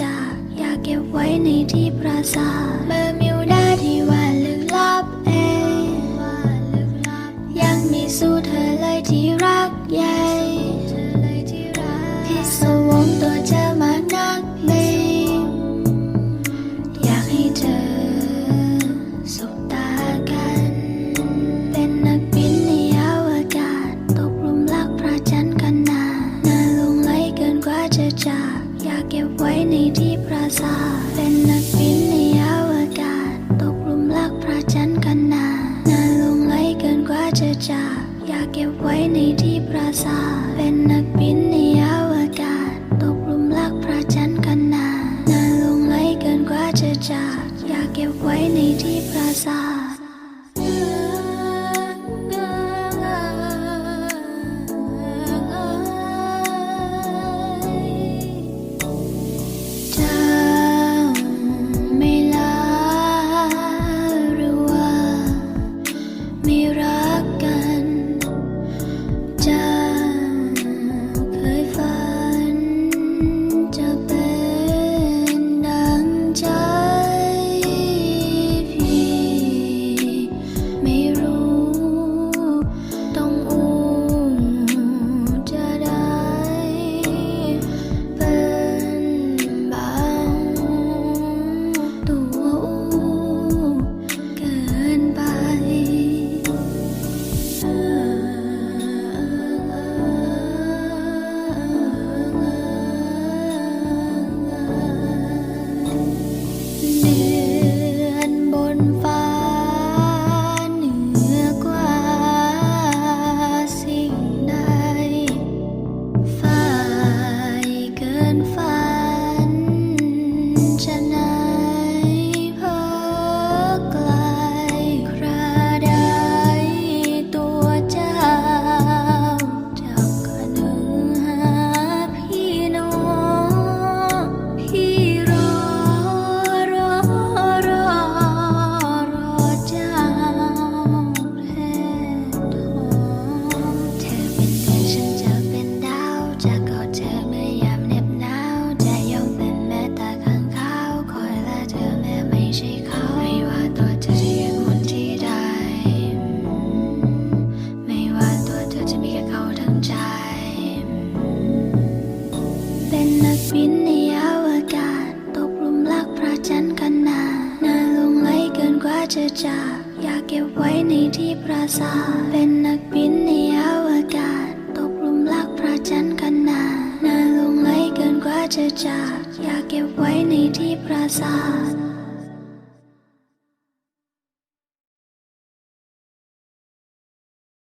จาก อยากเก็บไว้ในที่ประสาท จะจากอยากเก็บไว้ในที่ปราสาทเป็น เป็นนักบินในอวกาศ ตกลุมรักพระจันทร์กันนาหน้าลงไหลเกินกว่าจะจากอยากเก็บไว้ในที่ปราสาทเป็นนักบินในอวกาศ ตกลุมรักพระจันทร์กันนาหน้าลงไหลเกินกว่าจะจากอยากเก็บไว้ในที่ปราสาท